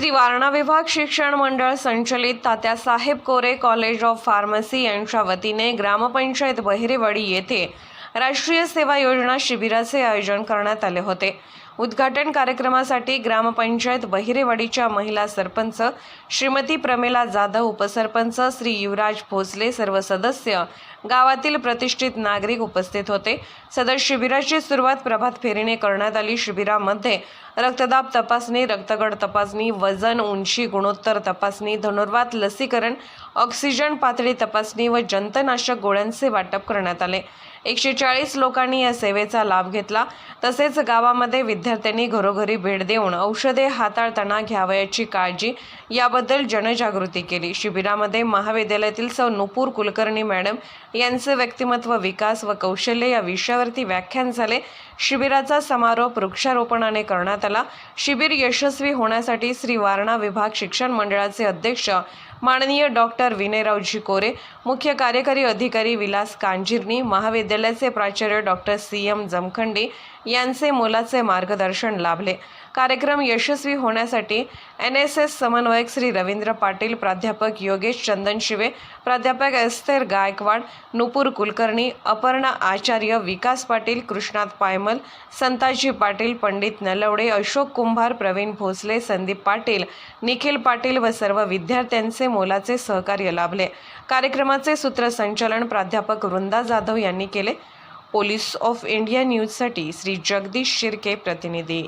श्री वारणा विभाग शिक्षण मंडळ संचलित Tatyasaheb Kore college of pharmacy यांच्या वतीने ग्रामपंचायत बहिरेवाडी येथे राष्ट्रीय सेवा योजना शिबिराचे आयोजन करण्यात आले होते. उद्घाटन कार्यक्रमासाठी ग्रामपंचायत बहिरेवाडीच्या महिला सरपंच श्रीमती प्रमिला जाधव उपसरपंच श्री युवराज भोसले सर्व सदस्य गावातील प्रतिष्ठित नागरिक उपस्थित होते. सदर शिबिराची सुरुवात प्रभात फेरीने करण्यात आली. शिबिरामध्ये रक्तदाब तपासणी रक्तगड तपासणी वजन उंची गुणोत्तर तपासणी धनुर्वात लसीकरण ऑक्सिजन पातळी तपासणी व जंतनाशक गोळ्यांचे वाटप करण्यात आले. एकशे चाळीस लोकांनी या सेवेचा लाभ घेतला. तसेच गावामध्ये विद्यार्थ्यांनी घरोघरी भेट देऊन औषधे हाताळताना घ्यावयाची काळजी याबद्दल जनजागृती केली. शिबिरामध्ये महाविद्यालयातील सौ नुपूर कुलकर्णी मॅडम यांचे व्यक्तिमत्व विकास व कौशल्य या विषयावरती व्याख्यान झाले. शिबिराचा समारोप वृक्षारोपणाने करण्यात आला. शिबिर यशस्वी होण्यासाठी श्री वारणा विभाग शिक्षण मंडळाचे अध्यक्ष माननीय डॉक्टर विनयरावजी कोरे मुख्य कार्यकारी अधिकारी विलास कांजिर्नी महाविद्यालयाचे प्राचार्य डॉक्टर सी एम जमखंडी यांचे मोलाचे मार्गदर्शन लाभले. कार्यक्रम यशस्वी होण्यासाठी एन एस एस समन्वयक श्री रवींद्र पाटील प्राध्यापक योगेश चंदन शिवे प्राध्यापक एस्तेर गायकवाड नुपूर कुलकर्णी अपर्णा आचार्य विकास पाटील कृष्णात पायमल संताजी पाटील पंडित नलवडे अशोक कुंभार प्रवीण भोसले संदीप पाटील निखिल पाटील व सर्व विद्यार्थ्यांचे मोलाचे सहकार्य लाभले. कार्यक्रमाचे सूत्रसंचालन प्राध्यापक वृंदा जाधव यांनी केले. पोलीस ऑफ इंडिया न्यूजसाठी श्री जगदीश शिर्के प्रतिनिधी.